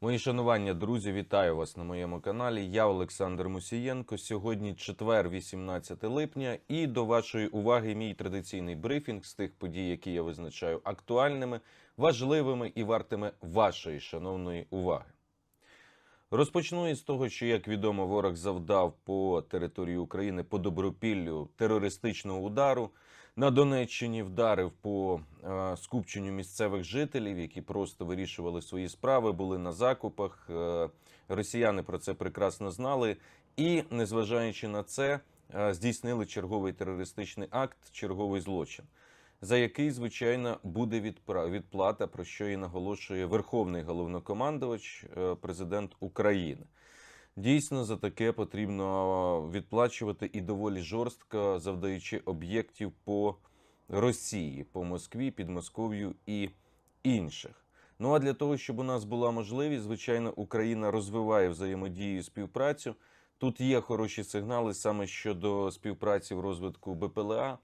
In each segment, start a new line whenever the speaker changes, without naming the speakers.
Мої шанування, друзі, вітаю вас на моєму каналі. Я Олександр Мусієнко. Сьогодні четвер, 18 липня, і до вашої уваги мій традиційний брифінг з тих подій, які я визначаю актуальними, важливими і вартими вашої шановної уваги. Розпочну із того, що, як відомо, ворог завдав по території України по добропіллю терористичного удару. На Донеччині вдарив по е, скупченню місцевих жителів, які просто вирішували свої справи, були на закупах. Е, росіяни про це прекрасно знали, і, незважаючи на це, е, здійснили черговий терористичний акт, черговий злочин, за який, звичайно, буде відпра- відплата, про що і наголошує Верховний головнокомандувач, президент України. Дійсно, за таке потрібно відплачувати і доволі жорстко, завдаючи об'єктів по Росії, по Москві, Підмосков'ю і інших. Ну а для того, щоб у нас була можливість, звичайно, Україна розвиває взаємодію і співпрацю. Тут є хороші сигнали саме щодо співпраці в розвитку БПЛА,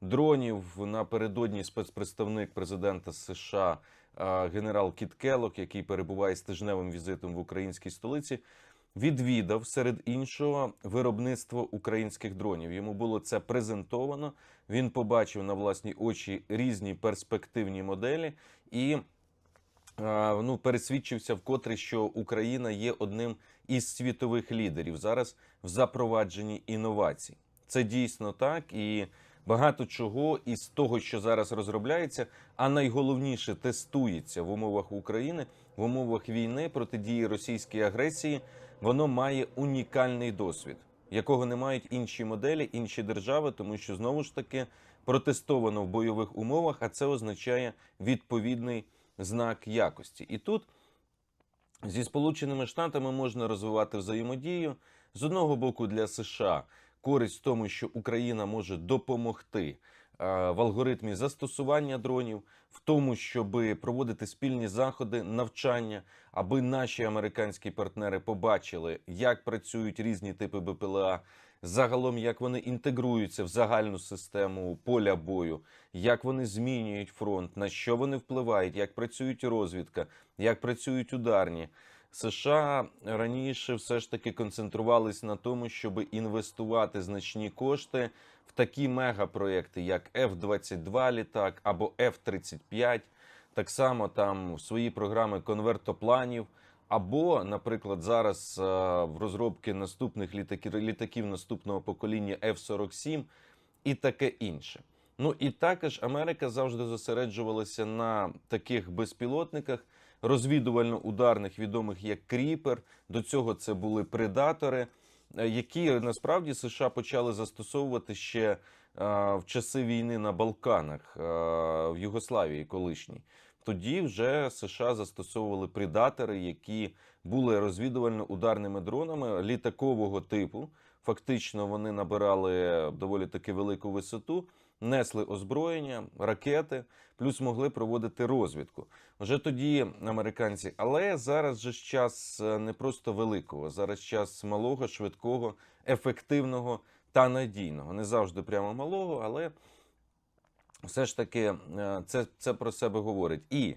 дронів. Напередодні спецпредставник президента США генерал Кіт Келлок, який перебуває з тижневим візитом в українській столиці, відвідав серед іншого виробництво українських дронів. Йому було це презентовано. Він побачив на власні очі різні перспективні моделі і е, ну, пересвідчився вкотре, що Україна є одним із світових лідерів зараз в запровадженні інновацій. Це дійсно так і. Багато чого із того, що зараз розробляється, а найголовніше тестується в умовах України, в умовах війни протидії російській агресії, воно має унікальний досвід, якого не мають інші моделі, інші держави, тому що знову ж таки протестовано в бойових умовах, а це означає відповідний знак якості. І тут зі Сполученими Штатами можна розвивати взаємодію з одного боку для США. Користь в тому, що Україна може допомогти в алгоритмі застосування дронів, в тому, щоб проводити спільні заходи, навчання, аби наші американські партнери побачили, як працюють різні типи БПЛА, загалом як вони інтегруються в загальну систему поля бою, як вони змінюють фронт, на що вони впливають, як працюють розвідка, як працюють ударні. США раніше все ж таки концентрувались на тому, щоб інвестувати значні кошти в такі мегапроекти, як F-22 літак або F-35, так само там свої програми конвертопланів. Або, наприклад, зараз е, в розробці наступних літаків, літаків наступного покоління F-47 і таке інше. Ну і також Америка завжди зосереджувалася на таких безпілотниках розвідувально-ударних, відомих як Кріпер. До цього це були предатори, які насправді США почали застосовувати ще е, в часи війни на Балканах е, в Югославії колишній. Тоді вже США застосовували предатори, які були розвідувально-ударними дронами літакового типу. Фактично вони набирали доволі таки велику висоту, несли озброєння, ракети, плюс могли проводити розвідку. Вже тоді американці, але зараз же час е, не просто великого, зараз час малого, швидкого, ефективного та надійного. Не завжди прямо малого, але все ж таки е, це, це про себе говорить. І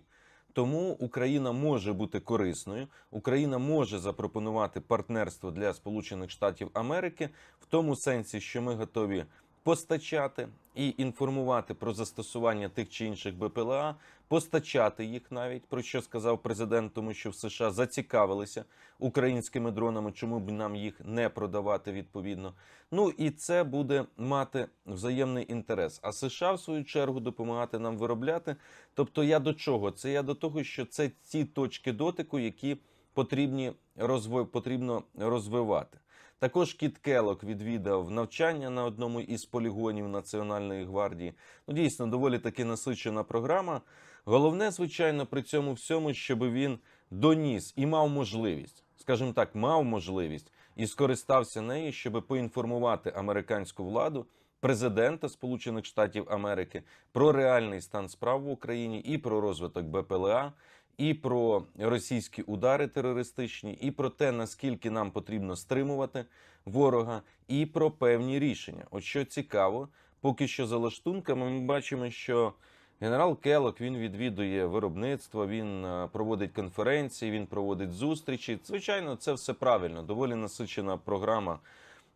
тому Україна може бути корисною. Україна може запропонувати партнерство для Сполучених Штатів Америки в тому сенсі, що ми готові постачати і інформувати про застосування тих чи інших БПЛА, постачати їх навіть про що сказав президент, тому що в США зацікавилися українськими дронами, чому б нам їх не продавати відповідно. Ну і це буде мати взаємний інтерес. А США, в свою чергу, допомагати нам виробляти. Тобто, я до чого? Це я до того, що це ті точки дотику, які потрібні розви... потрібно розвивати. Також Кіт Келок відвідав навчання на одному із полігонів Національної гвардії. Ну, дійсно, доволі таки насичена програма. Головне, звичайно, при цьому всьому, щоб він доніс і мав можливість, скажімо так, мав можливість і скористався нею, щоб поінформувати американську владу, президента Сполучених Штатів Америки про реальний стан справ в Україні і про розвиток БПЛА, і про російські удари терористичні, і про те, наскільки нам потрібно стримувати ворога, і про певні рішення. От що цікаво, поки що за лаштунками ми бачимо, що Генерал Келок він відвідує виробництво, він е, проводить конференції, він проводить зустрічі. Звичайно, це все правильно. Доволі насичена програма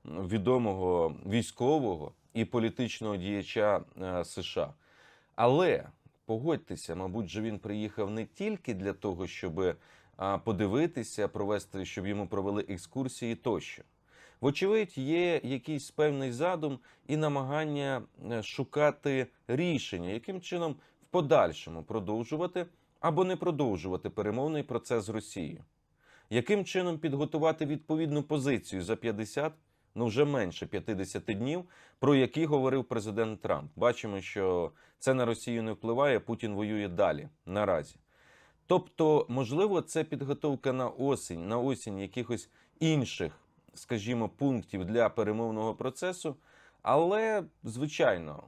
відомого військового і політичного діяча е, США. Але погодьтеся, мабуть, же він приїхав не тільки для того, щоб подивитися, провести, щоб йому провели екскурсії тощо. Вочевидь, є якийсь певний задум і намагання е, шукати рішення, яким чином в подальшому продовжувати або не продовжувати перемовний процес з Росією. Яким чином підготувати відповідну позицію за 50, ну вже менше 50 днів, про які говорив президент Трамп. Бачимо, що це на Росію не впливає. Путін воює далі наразі. Тобто, можливо, це підготовка на осінь, на осінь якихось інших, скажімо, пунктів для перемовного процесу, але звичайно,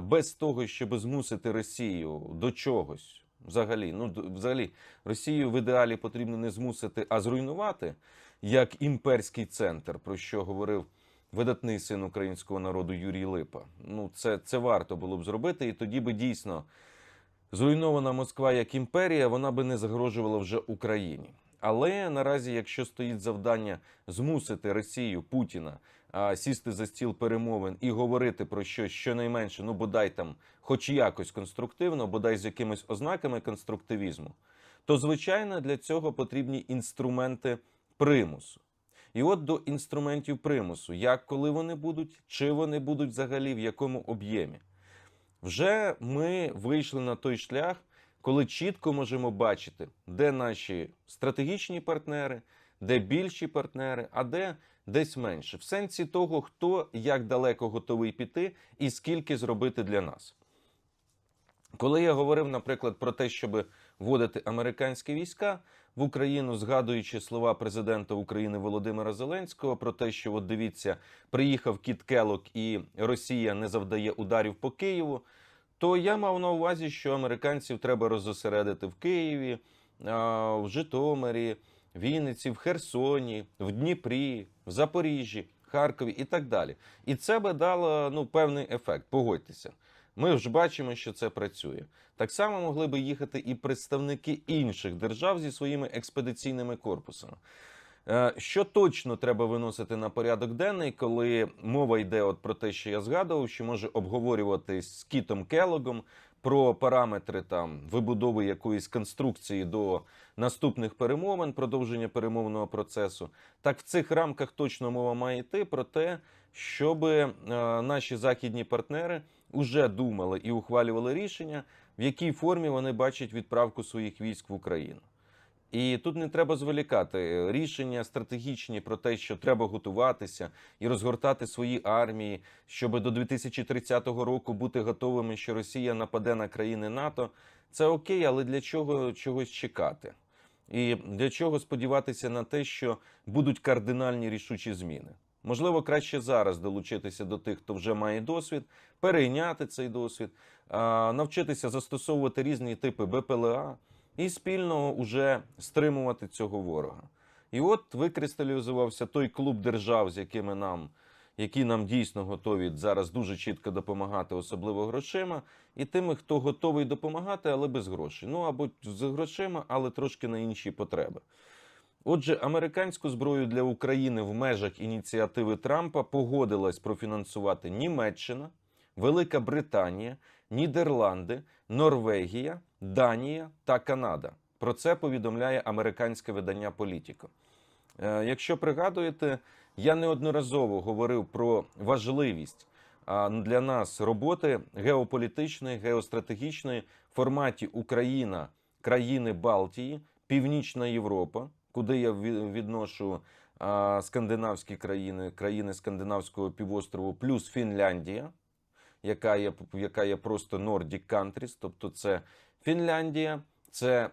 без того, щоб змусити Росію до чогось. Взагалі, ну взагалі, Росію в ідеалі потрібно не змусити, а зруйнувати як імперський центр, про що говорив видатний син українського народу Юрій Липа. Ну, це, це варто було б зробити, і тоді би дійсно зруйнована Москва як імперія, вона би не загрожувала вже Україні. Але наразі, якщо стоїть завдання змусити Росію Путіна сісти за стіл перемовин і говорити про щось щонайменше, ну бодай там, хоч якось конструктивно, бодай з якимись ознаками конструктивізму, то звичайно для цього потрібні інструменти примусу. І от до інструментів примусу, як коли вони будуть, чи вони будуть взагалі в якому об'ємі. Вже ми вийшли на той шлях, коли чітко можемо бачити, де наші стратегічні партнери, де більші партнери, а де десь менше. В сенсі того, хто як далеко готовий піти і скільки зробити для нас. Коли я говорив, наприклад, про те, щоб вводити американські війська в Україну, згадуючи слова президента України Володимира Зеленського про те, що от дивіться, приїхав Кіт Келок і Росія не завдає ударів по Києву, то я мав на увазі, що американців треба розосередити в Києві, в Житомирі, Вінниці, в Херсоні, в Дніпрі, в Запоріжжі, Харкові і так далі. І це би дало ну, певний ефект. Погодьтеся. Ми ж бачимо, що це працює. Так само могли би їхати і представники інших держав зі своїми експедиційними корпусами. Е, Що точно треба виносити на порядок денний, коли мова йде от про те, що я згадував, що може обговорюватись з Кітом Келогом про параметри там вибудови якоїсь конструкції до наступних перемовин, продовження перемовного процесу. Так в цих рамках точно мова має йти про те, щоб е, наші західні партнери вже думали і ухвалювали рішення, в якій формі вони бачать відправку своїх військ в Україну. І тут не треба зволікати рішення стратегічні про те, що треба готуватися і розгортати свої армії, щоб до 2030 року бути готовими, що Росія нападе на країни НАТО. Це окей, але для чого чогось чекати? І для чого сподіватися на те, що будуть кардинальні рішучі зміни? Можливо, краще зараз долучитися до тих, хто вже має досвід, перейняти цей досвід, навчитися застосовувати різні типи БПЛА і спільно уже стримувати цього ворога. І от викристалізувався той клуб держав, з якими нам, які нам дійсно готові зараз дуже чітко допомагати, особливо грошима, і тими, хто готовий допомагати, але без грошей. Ну або з грошима, але трошки на інші потреби. Отже, американську зброю для України в межах ініціативи Трампа погодилась профінансувати Німеччина, Велика Британія, Нідерланди, Норвегія, Данія та Канада. Про це повідомляє американське видання Політіко. Е, Якщо пригадуєте, я неодноразово говорив про важливість для нас роботи геополітичної, геостратегічної в форматі Україна, країни Балтії, Північна Європа, куди я ві- відношу скандинавські країни, країни скандинавського півострову, плюс Фінляндія, яка є, яка є просто Nordic Countries, тобто це Фінляндія, це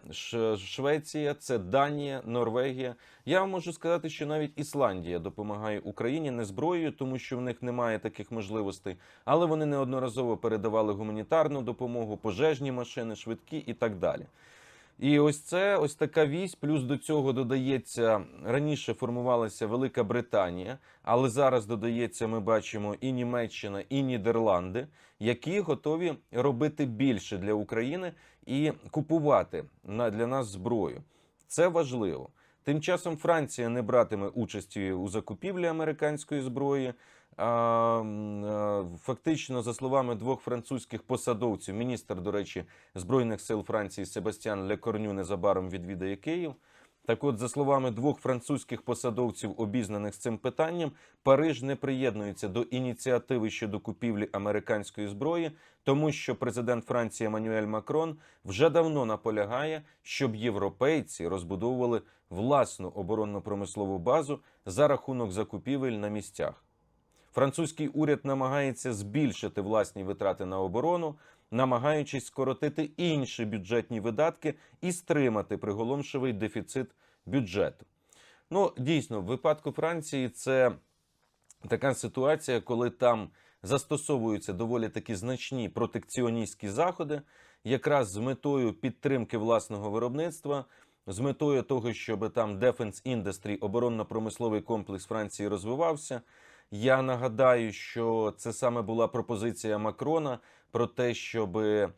Швеція, це Данія, Норвегія. Я вам можу сказати, що навіть Ісландія допомагає Україні не зброєю, тому що в них немає таких можливостей, але вони неодноразово передавали гуманітарну допомогу, пожежні машини, швидкі і так далі. І ось це ось така вісь. Плюс до цього додається раніше формувалася Велика Британія, але зараз додається, ми бачимо, і Німеччина, і Нідерланди, які готові робити більше для України і купувати для нас зброю. Це важливо. Тим часом Франція не братиме участі у закупівлі американської зброї. А, Фактично, за словами двох французьких посадовців, міністр, до речі, збройних сил Франції Себастьян Лекорню незабаром відвідає Київ. Так, от, за словами двох французьких посадовців, обізнаних з цим питанням, Париж не приєднується до ініціативи щодо купівлі американської зброї, тому що президент Франції Еммануель Макрон вже давно наполягає, щоб європейці розбудовували власну оборонно-промислову базу за рахунок закупівель на місцях. Французький уряд намагається збільшити власні витрати на оборону, намагаючись скоротити інші бюджетні видатки і стримати приголомшивий дефіцит бюджету. Ну, дійсно, в випадку Франції це така ситуація, коли там застосовуються доволі такі значні протекціоністські заходи, якраз з метою підтримки власного виробництва, з метою того, щоб там Defense Industry, оборонно-промисловий комплекс Франції розвивався. Я нагадаю, що це саме була пропозиція Макрона про те, щоб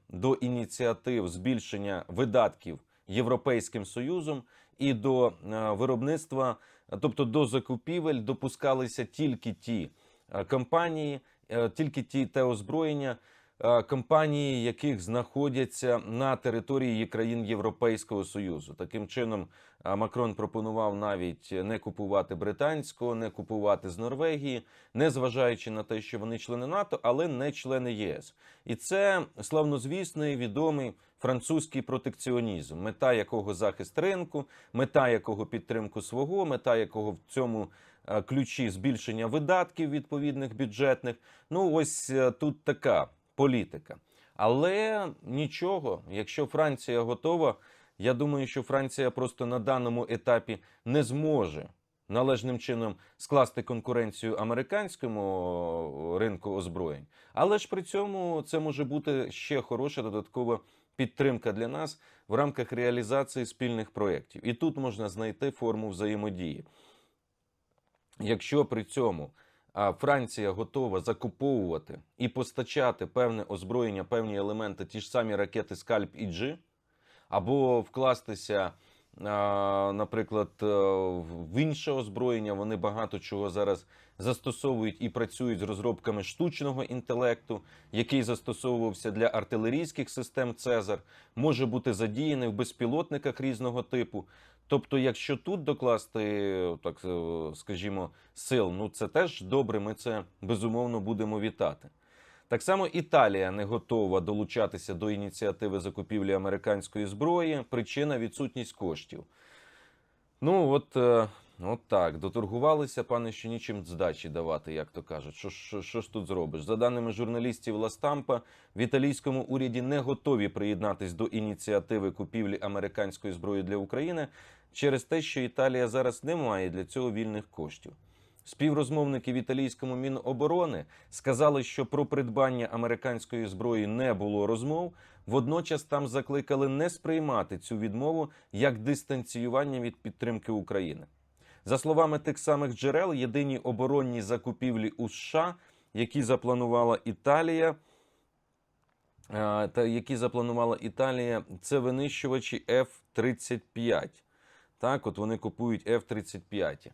до ініціатив збільшення видатків Європейським Союзом і до е, виробництва, тобто до закупівель, допускалися тільки ті е, компанії, е, тільки ті те озброєння, е, компанії, яких знаходяться на території країн Європейського Союзу. Таким чином, е, Макрон пропонував навіть не купувати британського, не купувати з Норвегії, не зважаючи на те, що вони члени НАТО, але не члени ЄС. І це славнозвісний відомий французький протекціонізм, мета якого захист ринку, мета якого підтримку свого, мета якого в цьому е, ключі збільшення видатків відповідних бюджетних. Ну ось е, тут така політика. Але нічого, якщо Франція готова, я думаю, що Франція просто на даному етапі не зможе належним чином скласти конкуренцію американському ринку озброєнь. Але ж при цьому це може бути ще хороша додаткова підтримка для нас в рамках реалізації спільних проєктів. І тут можна знайти форму взаємодії. Якщо при цьому Франція готова закуповувати і постачати певне озброєння, певні елементи, ті ж самі ракети Скальп і Джи, або вкластися, наприклад, е, в інше озброєння, вони багато чого зараз застосовують і працюють з розробками штучного інтелекту, який застосовувався для артилерійських систем Цезар, може бути задіяний в безпілотниках різного типу. Тобто, якщо тут докласти, так е, скажімо, сил, ну це теж добре. Ми це безумовно будемо вітати. Так само Італія не готова долучатися до ініціативи закупівлі американської зброї. Причина відсутність коштів. Ну от, е, от так, доторгувалися, пане, що нічим здачі давати, як то кажуть. Що, що, що ж тут зробиш? За даними журналістів Ластампа, в італійському уряді не готові приєднатись до ініціативи купівлі американської зброї для України через те, що Італія зараз не має для цього вільних коштів. Співрозмовники в італійському Міноборони сказали, що про придбання американської зброї не було розмов. Водночас там закликали не сприймати цю відмову як дистанціювання від підтримки України. За словами тих самих джерел, єдині оборонні закупівлі у США, які запланувала Італія, е, та які запланувала Італія, це винищувачі F-35. Так, от вони купують F-35.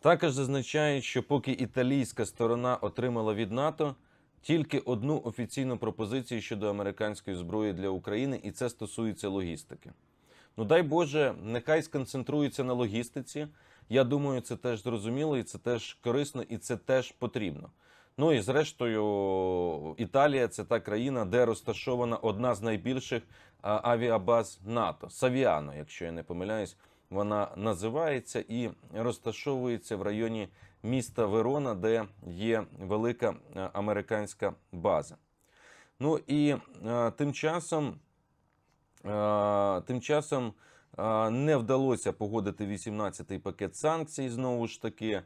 Також зазначають, що поки італійська сторона отримала від НАТО тільки одну офіційну пропозицію щодо американської зброї для України, і це стосується логістики. Ну дай Боже, нехай сконцентрується на логістиці. Я думаю, це теж зрозуміло, і це теж корисно, і це теж потрібно. Ну і зрештою, Італія це та країна, де розташована одна з найбільших авіабаз НАТО Савіано, якщо я не помиляюсь, вона називається і розташовується в районі міста Верона, де є велика е, американська база. Ну і е, тим часом, е, тим часом не вдалося погодити 18-й пакет санкцій. Знову ж таки,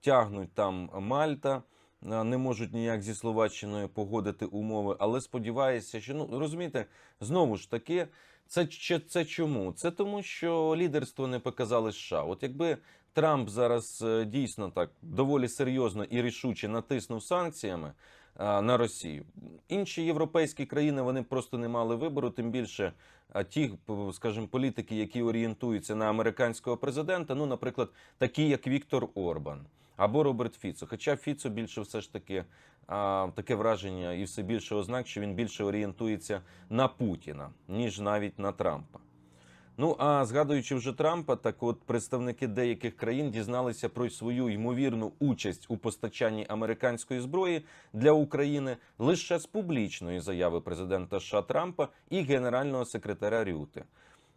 тягнуть там Мальта. Не можуть ніяк зі Словаччиною погодити умови, але сподіваюся, що ну розумієте, знову ж таки, Це, це, це чому? Це тому, що лідерство не показали США. От якби Трамп зараз е, дійсно так доволі серйозно і рішуче натиснув санкціями на Росію, інші європейські країни вони просто не мали вибору, тим більше ті, скажімо, політики, які орієнтуються на американського президента, ну, наприклад, такі як Віктор Орбан або Роберт Фіцо. Хоча Фіцо більше все ж таки а, таке враження і все більше ознак, що він більше орієнтується на Путіна, ніж навіть на Трампа. Ну а згадуючи вже Трампа, так от представники деяких країн дізналися про свою ймовірну участь у постачанні американської зброї для України лише з публічної заяви президента США Трампа і генерального секретаря Рюти.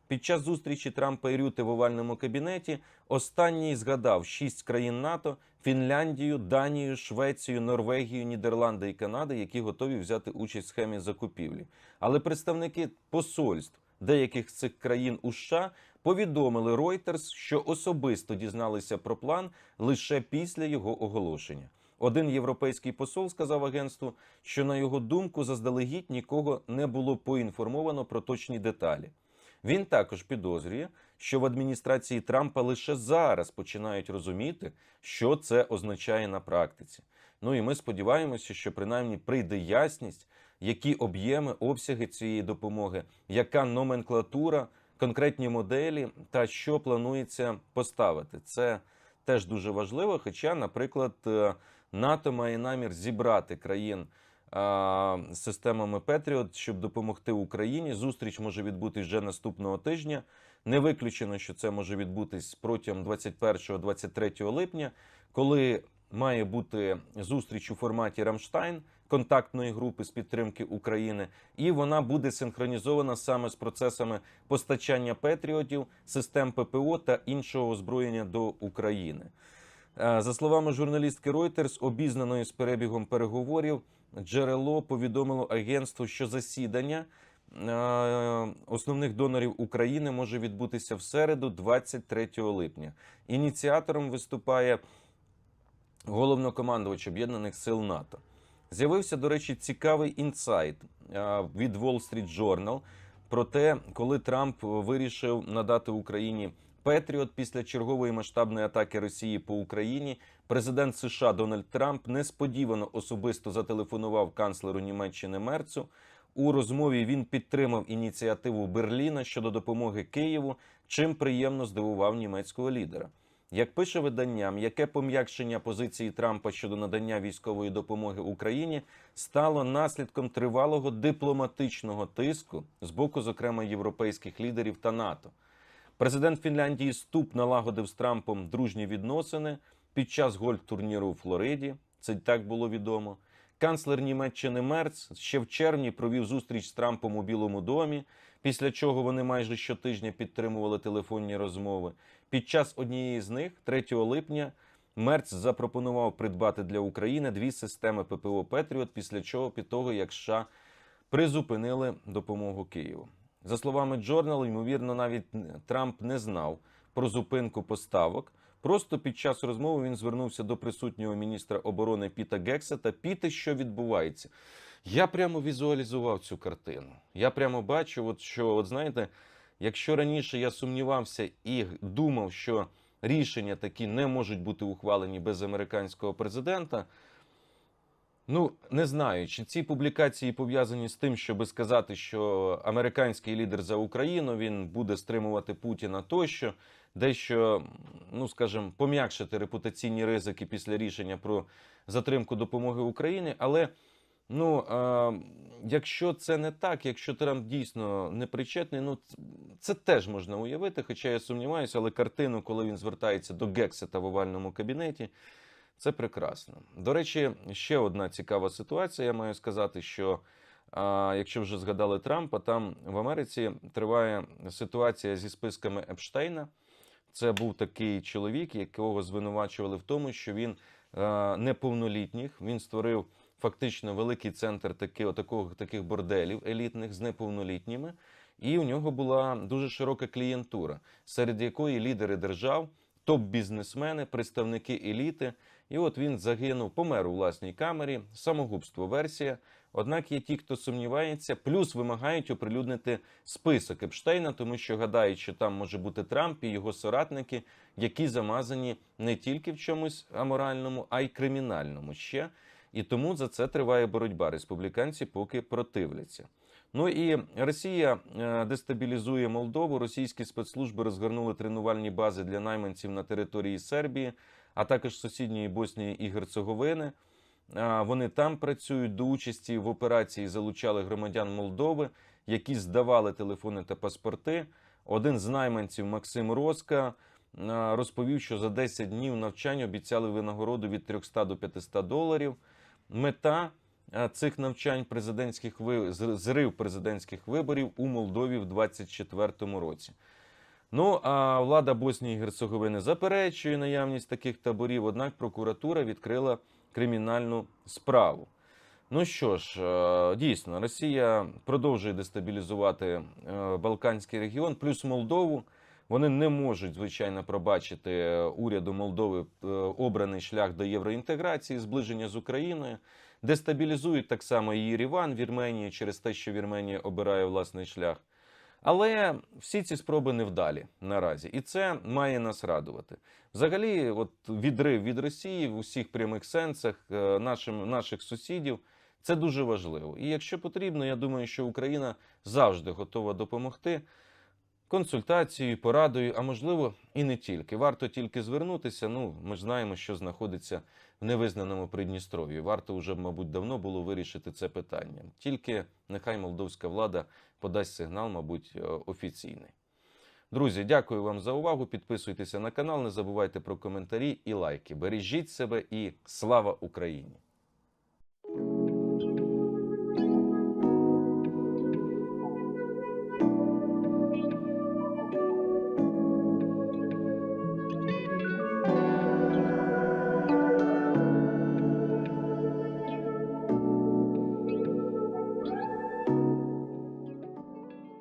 Під час зустрічі Трампа і Рюти в овальному кабінеті останній згадав шість країн НАТО: Фінляндію, Данію, Швецію, Норвегію, Нідерланди і Канади, які готові взяти участь в схемі закупівлі. Але представники посольств деяких з цих країн у США повідомили Reuters, що особисто дізналися про план лише після його оголошення. Один європейський посол сказав агентству, що на його думку заздалегідь нікого не було поінформовано про точні деталі. Він також підозрює, що в адміністрації Трампа лише зараз починають розуміти, що це означає на практиці. Ну і ми сподіваємося, що принаймні прийде ясність, які об'єми, обсяги цієї допомоги, яка номенклатура, конкретні моделі та що планується поставити. Це теж дуже важливо. Хоча, наприклад, е, НАТО має намір зібрати країн з системами Петріот, щоб допомогти Україні. Зустріч може відбутись вже наступного тижня. Не виключено, що це може відбутись протягом 21-23 липня, коли має бути зустріч у форматі Рамштайн контактної групи з підтримки України, і вона буде синхронізована саме з процесами постачання Петріотів, систем ППО та іншого озброєння до України. Е, За словами журналістки Reuters, обізнаної з перебігом переговорів, джерело повідомило агентству, що засідання е, основних донорів України може відбутися в середу, 23 липня. Ініціатором виступає головнокомандувач Об'єднаних сил НАТО. З'явився, до речі, цікавий інсайт від Wall Street Journal про те, коли Трамп вирішив надати Україні Петріот після чергової масштабної атаки Росії по Україні. Президент США Дональд Трамп несподівано особисто зателефонував канцлеру Німеччини Мерцу. У розмові він підтримав ініціативу Берліна щодо допомоги Києву, чим приємно здивував німецького лідера. Як пише видання, м'яке пом'якшення позиції Трампа щодо надання військової допомоги Україні стало наслідком тривалого дипломатичного тиску з боку, зокрема, європейських лідерів та НАТО. Президент Фінляндії Ступ налагодив з Трампом дружні відносини під час гольф-турніру у Флориді. Це так було відомо. Канцлер Німеччини Мерц ще в червні провів зустріч з Трампом у Білому домі, після чого вони майже щотижня підтримували телефонні розмови. Під час однієї з них, 3 липня, Мерц запропонував придбати для України дві системи ППО Петріот, після чого під того, як США призупинили допомогу Києву. За словами Джорнал, ймовірно, навіть Трамп не знав про зупинку поставок. Просто під час розмови він звернувся до присутнього міністра оборони Піта Гексета. Піти, що відбувається. Я прямо візуалізував цю картину. Я прямо бачу, от що, от знаєте, якщо раніше я сумнівався і думав, що рішення такі не можуть бути ухвалені без американського президента. Ну, не знаю, чи ці публікації пов'язані з тим, щоб сказати, що американський лідер за Україну він буде стримувати Путіна тощо, дещо, ну скажімо, пом'якшити репутаційні ризики після рішення про затримку допомоги Україні. Але ну, е, якщо це не так, якщо Трамп дійсно не причетний, ну це теж можна уявити. Хоча я сумніваюся, але картину, коли він звертається до Гексета в овальному кабінеті. Це прекрасно. До речі, ще одна цікава ситуація. Я маю сказати, що а, якщо вже згадали Трампа, там в Америці триває ситуація зі списками Епштейна. Це був такий чоловік, якого звинувачували в тому, що він а, неповнолітніх. Він створив фактично великий центр таки, отакого, таких борделів елітних з неповнолітніми. І у нього була дуже широка клієнтура, серед якої лідери держав, топ-бізнесмени, представники еліти. І от він загинув, помер у власній камері, самогубство версія. Однак є ті, хто сумнівається, плюс вимагають оприлюднити список Епштейна, тому що гадають, що там може бути Трамп і його соратники, які замазані не тільки в чомусь аморальному, а й кримінальному ще. І тому за це триває боротьба. Республіканці поки противляться. Ну і Росія е, дестабілізує Молдову. Російські спецслужби розгорнули тренувальні бази для найманців на території Сербії, а також сусідньої Боснії і Герцеговини. Вони там працюють до участі в операції. Залучали громадян Молдови, які здавали телефони та паспорти. Один з найманців Максим Роска розповів, що за 10 днів навчання обіцяли винагороду від 300 до 500 доларів. Мета цих навчань президентських зрив президентських виборів у Молдові в 2024 році. Ну а влада Боснії і Герцеговини заперечує наявність таких таборів, однак прокуратура відкрила кримінальну справу. Ну що ж, е, дійсно, Росія продовжує дестабілізувати е, Балканський регіон, плюс Молдову. Вони не можуть, звичайно, пробачити уряду Молдови е, обраний шлях до євроінтеграції, зближення з Україною. Дестабілізують так само і Єреван, Вірменію через те, що Вірменія обирає власний шлях. Але всі ці спроби невдалі наразі, і це має нас радувати. Взагалі, от відрив від Росії в усіх прямих сенсах е, нашим, наших сусідів це дуже важливо. І якщо потрібно, я думаю, що Україна завжди готова допомогти консультацією, порадою, а можливо і не тільки. Варто тільки звернутися. Ну, ми знаємо, що знаходиться в невизнаному Придністров'ї. Варто вже, мабуть, давно було вирішити це питання. Тільки нехай молдовська влада подасть сигнал, мабуть, е, офіційний. Друзі, дякую вам за увагу. Підписуйтеся на канал, не забувайте про коментарі і лайки. Бережіть себе і слава Україні!